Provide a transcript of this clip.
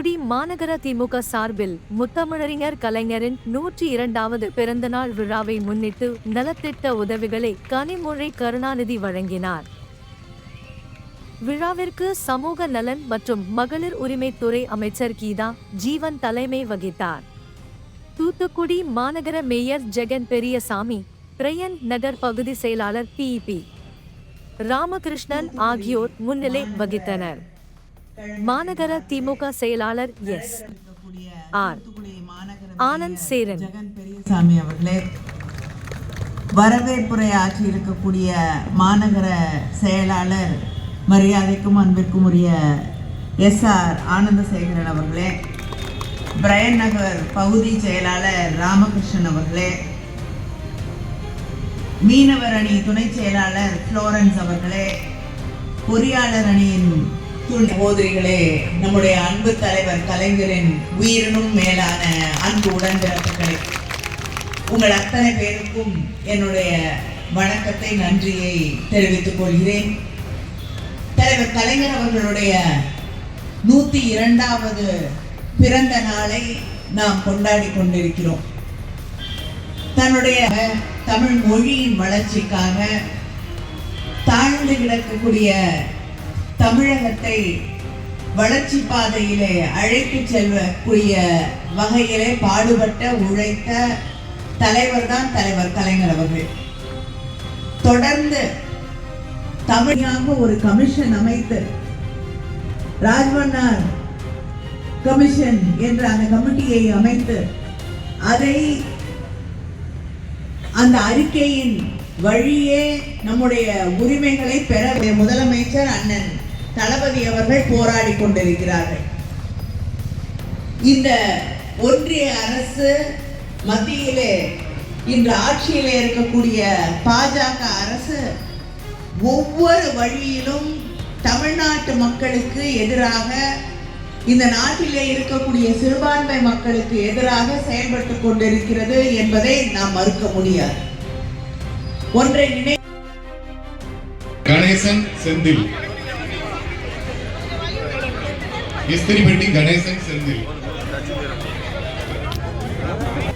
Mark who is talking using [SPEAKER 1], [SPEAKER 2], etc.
[SPEAKER 1] மாநகர திமுக சார்பில் முத்தமிழறிஞர் கலைஞரின் நூற்றி இரண்டாவது பிறந்தநாள் விழாவை முன்னிட்டு நலத்திட்ட உதவிகளை கனிமொழி கருணாநிதி வழங்கினார். விழாவிற்கு சமூக நலன் மற்றும் மகளிர் உரிமைத்துறை அமைச்சர் கீதா ஜீவன் தலைமை வகித்தார். தூத்துக்குடி மாநகர மேயர் ஜெகன் பெரியசாமி பிரையன் நகர் பகுதி செயலாளர் பிஇபி ராமகிருஷ்ணன் ஆகியோர் முன்னிலை வகித்தனர். மாநகர திமுக செயலாளர் எஸ். ஆர். ஆனந்த் சேரன்.
[SPEAKER 2] ஜெகன் பெரியசாமி அவர்களே வரவேற்புரை ஆற்றி இருக்கக்கூடிய மாநகர செயலாளர் மரியாதைக்கும் அன்பிற்கும் உரிய எஸ். ஆர். ஆனந்தசேகரன் அவர்களே பிரையன் நகர் பகுதி செயலாளர் ராமகிருஷ்ணன் அவர்களே மீனவர் அணி துணை செயலாளர் ஃப்ளோரன்ஸ் அவர்களே பொறியாளர் அணியின் துணை சகோதரிகளே நம்முடைய அன்பு தலைவர் கலைஞரின் உயிரினும் மேலான அன்பு உடன்பிறப்புகளை உங்கள் அத்தனை பேருக்கும் என்னுடைய வணக்கத்தை நன்றியை தெரிவித்துக் கொள்கிறேன். தலைவர் கலைஞர் அவர்களுடைய நூத்தி இரண்டாவது பிறந்த நாளை நாம் கொண்டாடி கொண்டிருக்கிறோம். தன்னுடைய தமிழ் மொழியின் வளர்ச்சிக்காக தாழ்ந்து கிடக்கக்கூடிய தமிழகத்தை வளர்ச்சி பாதையிலே அழைத்து செல்லக்கூடிய வகையிலே பாடுபட்ட உழைத்த தலைவர் தான் தலைவர் கலைஞர் அவர்கள். தொடர்ந்து தமிழாக ஒரு கமிஷன் அமைத்து ராஜ்மன்னார் கமிஷன் என்ற அந்த கமிட்டியை அமைத்து அதை அந்த அறிக்கையின் வழியே நம்முடைய உரிமைகளை பெற முதலமைச்சர் அண்ணன் தளபதி அவர்கள் போராடி கொண்டிருக்கிறார்கள். இந்த ஒன்றிய அரசு மத்தியிலே இன்று ஆட்சியிலே இருக்கக்கூடிய பாஜக அரசு ஒவ்வொரு வழியிலும் தமிழ்நாட்டு மக்களுக்கு எதிராக இந்த நாட்டிலே இருக்கக்கூடிய சிறுபான்மை மக்களுக்கு எதிராக செயல்பட்டு கொண்டிருக்கிறது என்பதை நாம் மறுக்க முடியாது. ஒன்றை நினை
[SPEAKER 3] கணேசன் செந்தில். இஸ்திரிப்பட்டி கணேசன் செந்தில்